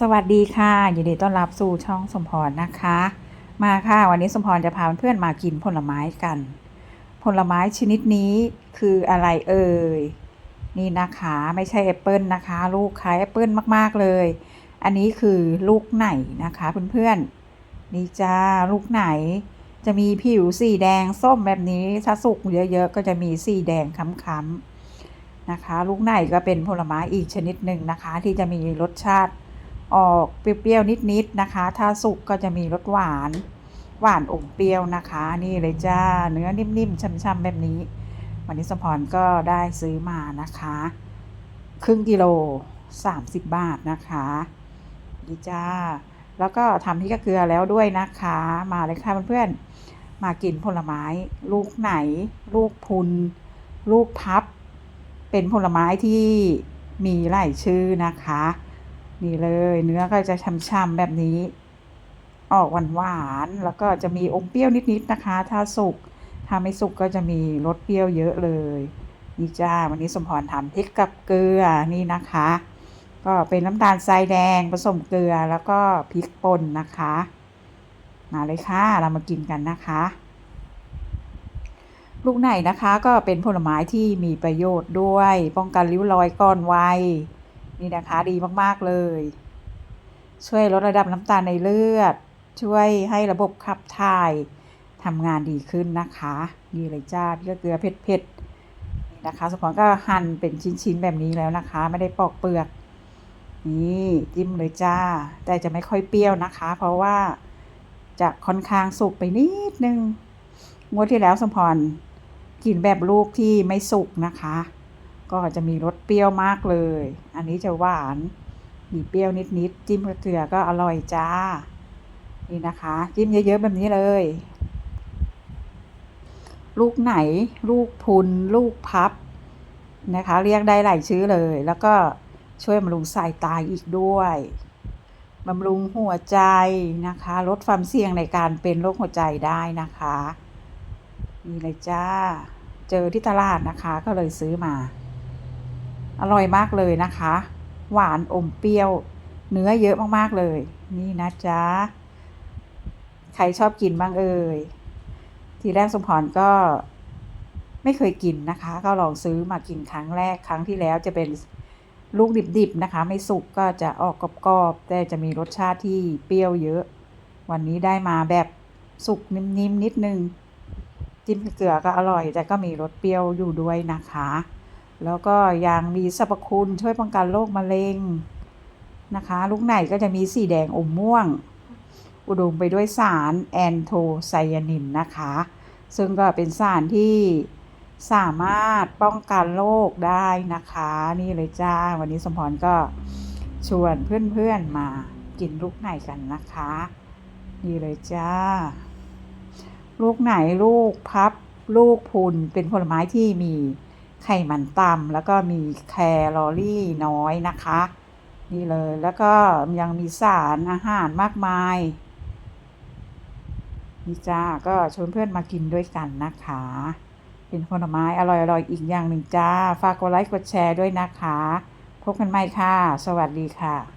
สวัสดีค่ะยินดีต้อนรับสู่ช่องสมพรนะคะ มาค่ะ วันนี้สมพรจะพาเพื่อนมากินผลไม้กัน ผลไม้ชนิดนี้คืออะไรเอ่ยนี่นะคะไม่ใช่แอปเปิลนะคะ ลูกคล้ายแอปเปิลมากๆเลย อันนี้คือลูกไหนนะคะเพื่อนๆนี่จ้าลูกไหน จะมีผิวสีแดงส้มแบบนี้ถ้าสุกเยอะๆก็จะมีสีแดงค้ำๆนะคะ ลูกไหนก็เป็นผลไม้อีกชนิดหนึ่งนะคะ ที่จะมีรสชาติ ออกเปรี้ยวๆนิดๆนะคะ ถ้าสุกก็จะมีรสหวาน หวานอมเปรี้ยวนะคะ นี่เลยจ้าเนื้อนิ่มๆช่ำๆแบบนี้ วันนี้สมพรก็ได้ซื้อมานะคะ ครึ่งกิโล 30 บาทนะคะดีจ้า แล้วก็ทำพริกกระเกลือแล้วด้วยนะคะ มาเลยค่ะเพื่อนๆ มากินผลไม้ ลูกไหน ลูกพุน ลูกพับ เป็นผลไม้ที่มีหลายชื่อนะคะ นี่เลยเนื้อก็จะช่ำๆแบบนี้ ออกหวานๆแล้วก็จะมีอมเปรี้ยวนิดๆนะคะ ถ้าสุกถ้าไม่สุกก็จะมีรสเปรี้ยวเยอะเลยนี่จ้าวันนี้สมพรทำพริกกับเกลือนี่นะคะ ก็เป็นน้ำตาลทรายแดงผสมเกลือแล้วก็พริกป่นนะคะ มาเลยค่ะเรามากินกันนะคะลูกไหนนะคะก็เป็นผลไม้ที่มีประโยชน์ด้วย ป้องกันริ้วรอยก่อนวัย นี่นะคะดีมากๆเลย ช่วยลดระดับน้ำตาลในเลือด ช่วยให้ระบบขับถ่ายทำงานดีขึ้นนะคะนี่เลยจ้าพริกเกลือเผ็ดๆนี่นะคะสมพรก็หั่นเป็นชิ้นๆแบบนี้แล้วนะคะ ไม่ได้ปอกเปลือก นี่จิ้มเลยจ้า แต่จะไม่ค่อยเปรี้ยวนะคะ เพราะว่าจะค่อนข้างสุกไปนิดนึงงวดที่แล้วสมพรกินแบบลูกที่ไม่สุกนะคะ ก็จะมีรสเปรี้ยวมากเลย อันนี้จะหวาน มีเปรี้ยวนิดๆ จิ้มกับเกลือก็อร่อยจ้า นี่นะคะ จิ้มเยอะๆแบบนี้เลย ลูกไหน ลูกพุน ลูกพับนะคะ เรียกได้หลายชื่อเลย แล้วก็ช่วยบำรุงสายตาอีกด้วยบำรุงหัวใจนะคะ ลดความเสี่ยงในการเป็นโรคหัวใจได้นะคะนี่เลยจ้า เจอที่ตลาดนะคะก็เลยซื้อมา อร่อยมากเลยนะคะ หวานอมเปรี้ยว เนื้อเยอะมากๆเลย นี่นะจ๊ะ ใครชอบกินบ้างเอ่ย ทีแรกสมพรก็ไม่เคยกินนะคะ ก็ลองซื้อมากินครั้งแรกครั้งที่แล้วจะเป็นลูกดิบๆนะคะ ไม่สุกก็จะออกกรอบๆแต่จะมีรสชาติที่เปรี้ยวเยอะ วันนี้ได้มาแบบสุกนิ่มๆนิดนึงจิ้มเกลือก็อร่อย แต่ก็มีรสเปรี้ยวอยู่ด้วยนะคะ แล้วก็ยังมีสรรพคุณช่วยป้องกันโรคมะเร็งนะคะ ลูกไหนก็จะมีสีแดงอมม่วง อุดมไปด้วยสารแอนโทไซยานินนะคะ ซึ่งก็เป็นสารที่สามารถป้องกันโรคได้นะคะ นี่เลยจ้า วันนี้สมพรก็ชวนเพื่อนๆมากินลูกไหนกันนะคะ นี่เลยจ้า ลูกไหนลูกพับ ลูกพุนเป็นผลไม้ที่มี ไขมันต่ำแล้วก็มีแคลอรี่น้อยนะคะ นี่เลยแล้วก็ยังมีสารอาหารมากมาย นี่จ้าก็ชวนเพื่อนมากินด้วยกันนะคะ เป็นผลไม้อร่อยๆอีกอย่างหนึ่งจ้า ฝากกดไลค์กดแชร์ด้วยนะคะ พบกันใหม่ค่ะ สวัสดีค่ะ